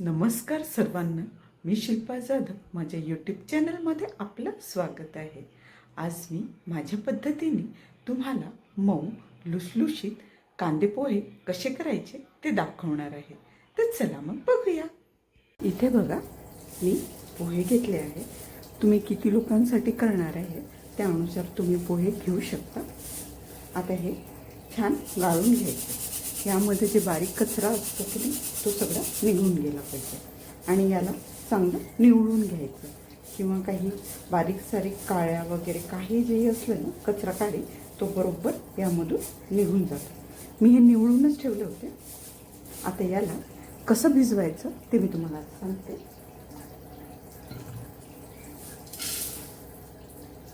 नमस्कार सर्वांना. मी शिल्पा जाधव. माझ्या यूट्यूब चॅनलमध्ये आपलं स्वागत आहे. आज मी माझ्या पद्धतीने तुम्हाला मऊ लुसलुशीत कांदे पोहे कसे करायचे ते दाखवणार आहे. तर चला मग बघूया. इथे बघा मी पोहे घेतले आहे. तुम्ही किती लोकांसाठी करणार आहे त्यानुसार तुम्ही पोहे घेऊ शकता. आता हे छान गाळून घ्यायचं. यामध्ये जे बारीक कचरा असतो की नाही तो सगळा निघून गेला पाहिजे. आणि याला चांगलं निवडून घ्यायचं. किंवा काही बारीक सारीक काळ्या वगैरे काही जे असलं ना कचरा काढी तो बरोबर यामधून निघून जातो. मी हे निवडूनच ठेवले होते. आता याला कसं भिजवायचं ते मी तुम्हाला सांगते.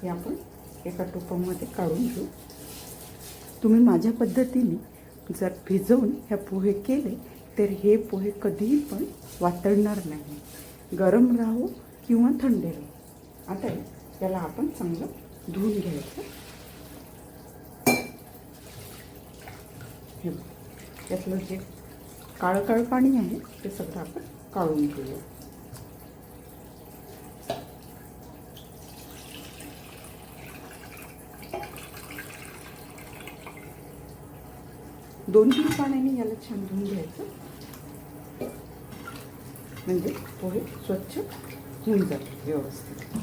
हे आपण एका टोपामध्ये काढून घेऊ. तुम्ही माझ्या पद्धतीने जर भिजवून ह्या पोहे केले तर हे पोहे कधीही पण वातडणार नाही. गरम राहो किंवा थंड राहो. आता याला आपण चांगलं धुवून घ्यायचं. हे जे काळं काळं पाणी आहे ते सगळं आपण काढून घेऊया. दोन तीन पाण्याने याला छान धुवून घ्यायचं. म्हणजे पोहे स्वच्छ होऊन जातात व्यवस्थित.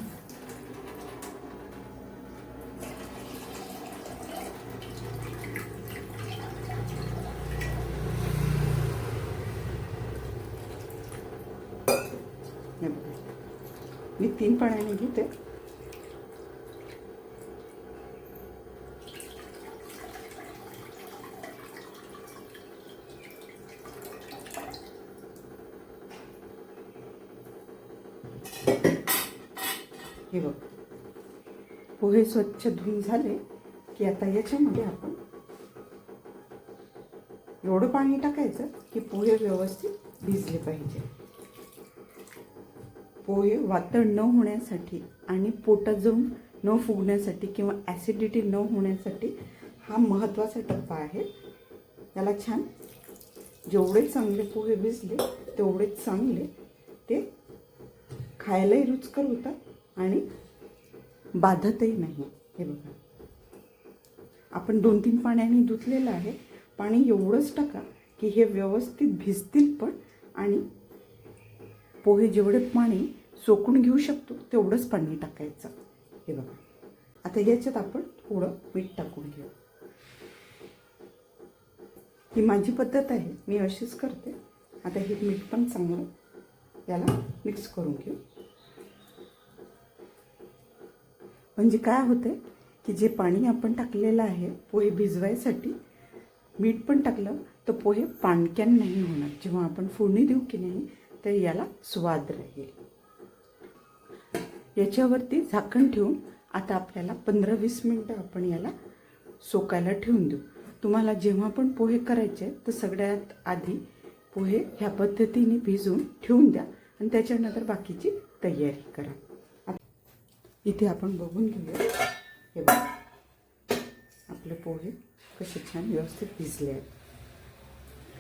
मी तीन पाण्याने घेते. हे बघ. पोहे स्वच्छ धुवून झाले की आता याच्यामध्ये आपण एवढं पाणी टाकायचं की पोहे व्यवस्थित भिजले पाहिजे. पोहे वातळ न होण्यासाठी आणि पोटात जाऊन न फुगण्यासाठी किंवा ॲसिडिटी न होण्यासाठी हा महत्त्वाचा टप्पा आहे. त्याला छान जेवढे चांगले पोहे भिजले तेवढे चांगले ते खायलाही रुचकर होतात. आणि बाधतही नाही. हे बघा. आपण दोन तीन पाण्याने धुतलेलं आहे. पाणी एवढंच टाका की हे व्यवस्थित भिजतील पण आणि पोहे जेवढे पाणी सोकून घेऊ शकतो तेवढंच पाणी टाकायचं. हे बघा. आता याच्यात आपण थोडं मीठ टाकून घेऊ. ही माझी पद्धत आहे. मी अशीच करते. आता हे मीठ पण चांगलं याला मिक्स करून घेऊ. म्हणजे काय होते की जे पाणी आपण टाकलेलं आहे पोहे भिजवायसाठी मीठ पण टाकलं तर पोहे पाणक्यान नाही होणार. जेव्हा आपण फोडणी देऊ की नाही तर याला स्वाद राहील. याच्यावरती झाकण ठेवून आता आपल्याला पंधरा वीस मिनटं आपण याला सोकायला ठेवून देऊ. तुम्हाला जेव्हा पण पोहे करायचे तर सगळ्यात आधी पोहे ह्या पद्धतीने भिजवून ठेवून द्या आणि त्याच्यानंतर बाकीची तयारी करा. इथे आपण बघून घेऊया. हे बघा. आपले पोहे कसे छान व्यवस्थित भिजले आहेत.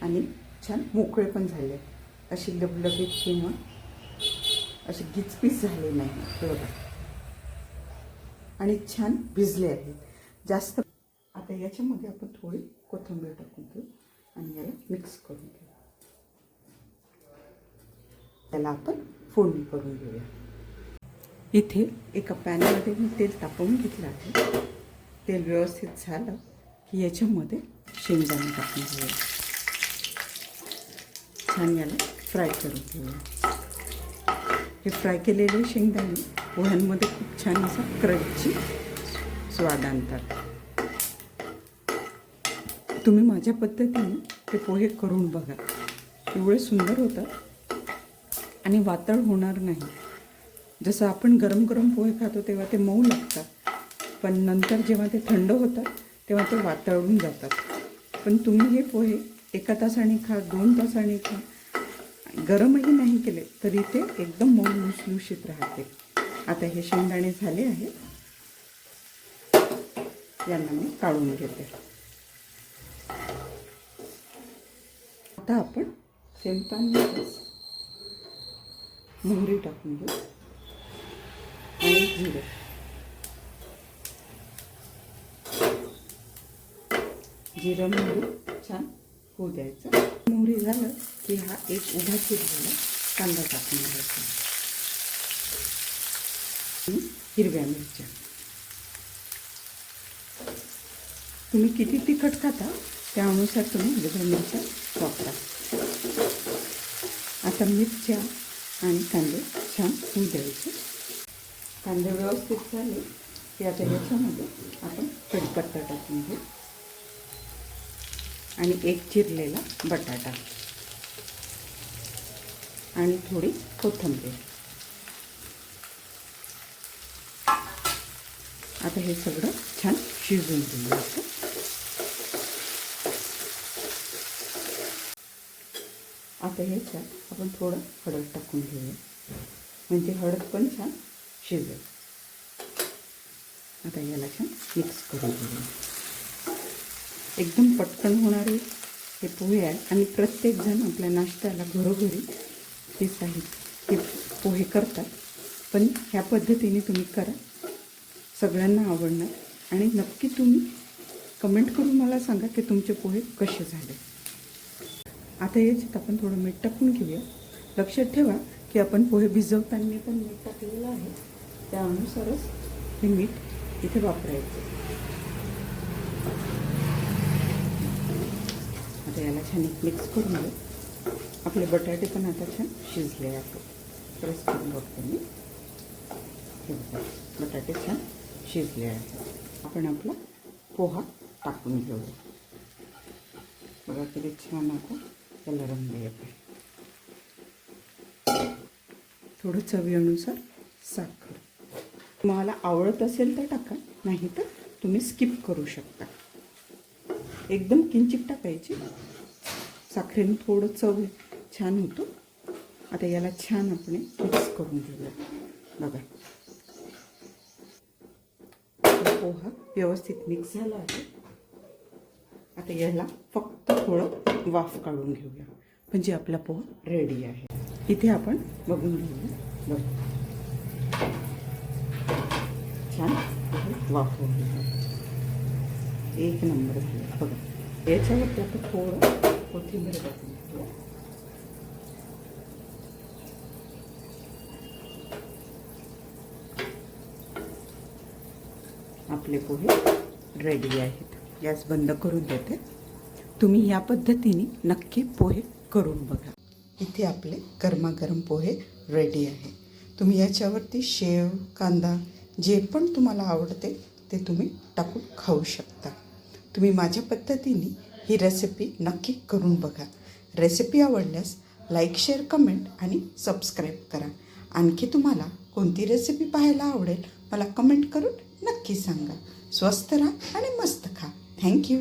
आणि छान मोकळे पण झाले आहेत. अशी लबलबीत किंवा असे गिचपीच झाले नाही. हे बघा. आणि छान भिजले आहेत. जास्त आता याच्यामध्ये आपण थोडी कोथिंबीर टाकून घेऊ आणि याला मिक्स करून घेऊ. त्याला आपण फोडणी करून घेऊया. इथे एका पॅनमध्ये मी तेल तापवून घेतलं आहे. तेल व्यवस्थित झालं की याच्यामध्ये शेंगदाणे टाकून घेऊया. छान याला फ्राय करून घेऊया. हे फ्राय केलेले शेंगदाणे पोह्यांमध्ये खूप छान असा क्रंची स्वाद आणतात. तुम्ही माझ्या पद्धतीने ते पोहे करून बघा. एवढे सुंदर होतात आणि वातळ होणार नाही. जसं आपण गरम गरम पोहे खातो तेव्हा ते मऊ लागतात. पण नंतर जेव्हा ते थंड होतात तेव्हा ते वातळून जातात. पण तुम्ही हे पोहे एका तासाने खा दोन तासाने खा. गरमही नाही केले तरी ते एकदम मऊ लुसलुशीत राहते. आता हे शेंगदाणे झाले आहे यांना मी काढून घेते. आता आपण सेम मोहरी टाकून घेऊ. आणि जिरं. जिरं मोहरी छान होऊ द्यायचं. मोहरी झालं की हा एक उभा चिरलेला कांदा टाकून घ्यायचा. हिरव्या मिरच्या. तुम्ही किती तिखट खाता त्यानुसार तुम्ही हिरव्या मिरच्या वापरा. आता मिरच्या आणि कांदे छान होऊ द्यायचे. कांदे व्यवस्थित झाले की आता याच्यामध्ये आपण कढीपत्ता टाकून घेऊ. आणि एक चिरलेला बटाटा. आणि थोडी कोथंबीर. आता हे सगळं छान शिजून घेऊयाचं आता ह्याच्यात आपण थोडं हळद टाकून घेऊया. म्हणजे हळद पण छान शिजेल आता याला छान मिक्स करून घेऊया एकदम पटकन होणारे हे पोहे आहे आणि प्रत्येकजण आपल्या नाश्त्याला घरोघरी हे साहित्य हे पोहे करतात पण ह्या पद्धतीने तुम्ही करा सगळ्यांना आवडणार आणि नक्की तुम्ही कमेंट करून मला सांगा की तुमचे पोहे कसे झाले आता याच्यात आपण थोडं मीठ टाकून घेऊया लक्षात ठेवा की आपण पोहे भिजवताना पण मीठ टाकलेलं आहे त्यानुसारच हे मीठ इथे वापरायचं. आता याला छान एक मिक्स करून घेऊ. आपले बटाटे पण आता छान शिजले आहेत. प्रेस करून बघते मी. हे बघा, बटाटे छान शिजले आहेत. आपण आपला पोहा टाकून घेऊ बघा किती छान आता त्याला रंग येतो थोडं चवीनुसार साखर. तुम्हाला आवडत असेल तर टाका नाही तर तुम्ही स्किप करू शकता. एकदम किंचित टाकायची. साखरेने थोडं चव छान होतो. आता याला छान आपण मिक्स करून घेऊया. बघा. पोहा व्यवस्थित मिक्स झाला आहे. आता याला फक्त थोडं वाफ काढून घेऊया. म्हणजे आपला पोहा रेडी आहे. इथे आपण बघून घेऊया. बघ छान वाफवून एक नंबर झाला बघा याच्यावरती आता थोडं कोथिंबीर टाकून घेतो आपले पोहे रेडी आहेत गॅस बंद करून देते तुम्ही या पद्धतीने नक्की पोहे करून बघा इथे आपले गरमागरम पोहे रेडी आहे तुम्ही याच्यावरती शेव कांदा जे पण तुम्हाला आवडते ते तुम्ही टाकून खाऊ शकता. तुम्ही माझ्या पद्धतीने ही रेसिपी नक्की करून बघा. रेसिपी आवडल्यास लाईक शेअर कमेंट आणि सबस्क्राईब करा. आणखी तुम्हाला कोणती रेसिपी पाहायला आवडेल मला कमेंट करून नक्की सांगा. स्वस्त राहा आणि मस्त खा. थँक्यू